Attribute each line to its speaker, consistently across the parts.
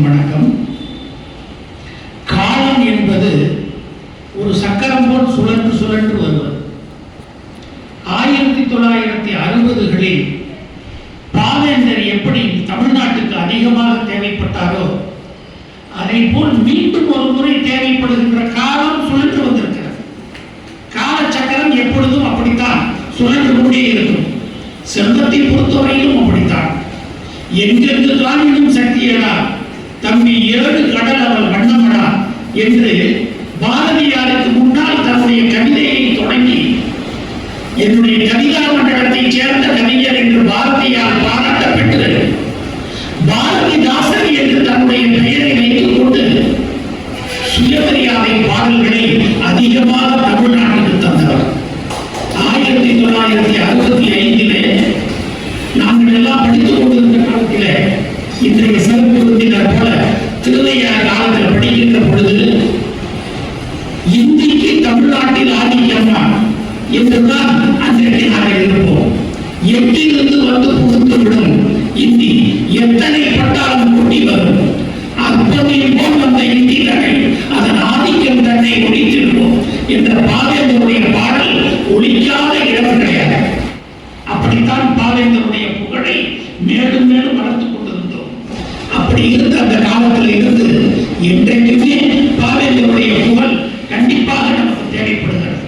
Speaker 1: அனைவருக்கும் வணக்கம். காலம் என்பது ஒரு சக்கரம் போல் சுழன்று சுழன்று வருவது. ஆயிரத்தி தொள்ளாயிரத்தி அறுபதுகளில் பாவேந்தர் எப்படி தமிழ்நாட்டுக்கு அதிகமாக தேவைப்பட்டாரோ அதை போல் மீண்டும் ஒரு முறை தேவைப்படுகின்ற காலம் சுழன்று வந்திருக்கிறது. காலச்சக்கரம் எப்பொழுதும் அப்படித்தான் சுழன்று கொண்டே இருக்கும். செல்வத்தை பொறுத்தவரையிலும் அப்படித்தான். எங்கெங்கெல்லாம் இன்னும் சக்தி சக்தியடா தம்பி ஏழு கடல் அவள் வண்ணமடா என்று பாரதியாருக்கு முன்னால் தன்னுடைய கவிதையை தொடங்கி என்னுடைய கவிதா மண்டலத்தைச் சேர்ந்த கவிஞர் என்று பாரதியார் பாராட்டப்பட்டு பாரதிதாசன் என்று தன்னுடைய பெயரை வைத்துக் கொண்டு சுயமரியாதை பாடல்களை அதிகமாக தமிழ்நாட்டுக்கு தந்தவர். ஆயிரத்தி தொள்ளாயிரத்தி அறுபத்தி ஐந்திலே நாங்கள் எல்லாம் படித்துக் கொண்டிருந்த காலத்திலே இன்றைய சிறப்பு விருந்தினர் போல காலத்தில் பொழுது இந்திக்கு தமிழ்நாட்டில் ஆதிக்கம் என்றுதான் அன்றைக்கு நாங்கள் இருப்போம். எட்டிலிருந்து வந்து புகுந்து விடும் இந்தி எத்தனை பட்டாலும் கூட்டி வரும். அற்புதம் போல் வந்த இந்தி தடை அதன் ஆதிக்கம் தன்னை ஒழித்திருப்போம் என்ற பாவேந்தருடைய பாடல் ஒழிக்காத இடம் கிடையாது. அப்படித்தான் பாவேந்தருடைய புகழை மேலும் மேலும் அப்படி இருந்த அந்த காலத்தில் இருந்து என்றைக்குமே பாவேந்தருடைய புகழ் கண்டிப்பாக நமக்கு தேவைப்படுகிறது.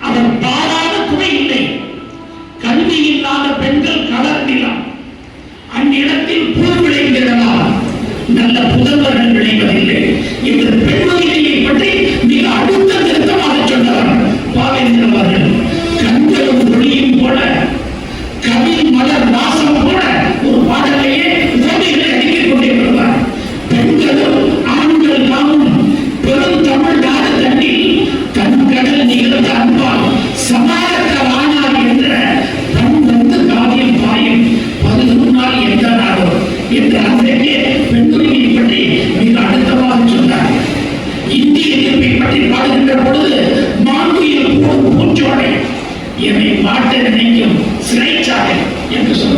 Speaker 1: அதன் பாராத துணை இல்லை. கல்வி இல்லாத பெண்கள் கலர்ந்திலாம் நிலம். அந்நிலத்தில் பூ விளைந்திடலாம். நல்ல புதல்வர்கள் விளைவதில்லை. என்று என்று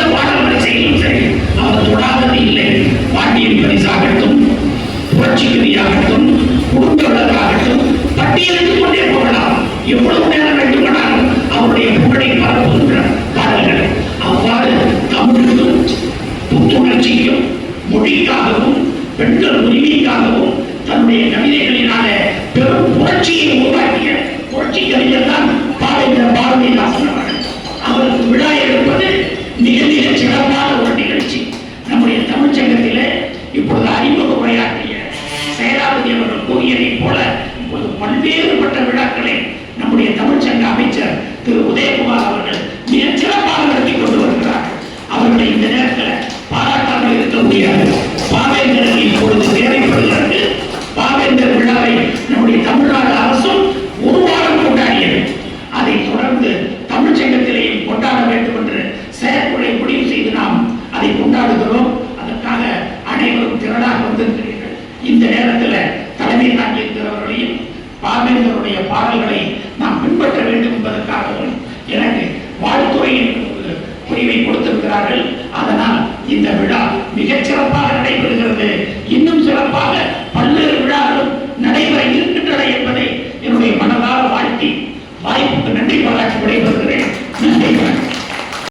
Speaker 1: எந்த பாடல் சரி. அவர் தொடாதது இல்லை. பாண்டியன் பரிசாகட்டும் புரட்சிக்கரியாகட்டும் கொண்டே போகலாம். எவ்வளவு நேரம் வேண்டுமானாலும் அவருடைய புகழை பரப்புகின்ற பாடல்கள். அவ்வாறு தமிழுக்கும் புத்துணர்ச்சிக்கும் மொழிக்காகவும் பெண்கள் உரிமைக்காகவும் தன்னுடைய கவிதைகளினால பெரும் புரட்சியை உருவாக்கிய புரட்சி கவிஞர் தான் பாவேந்தர் பாரதிதாசன் அவர்கள். அவருக்கு விழா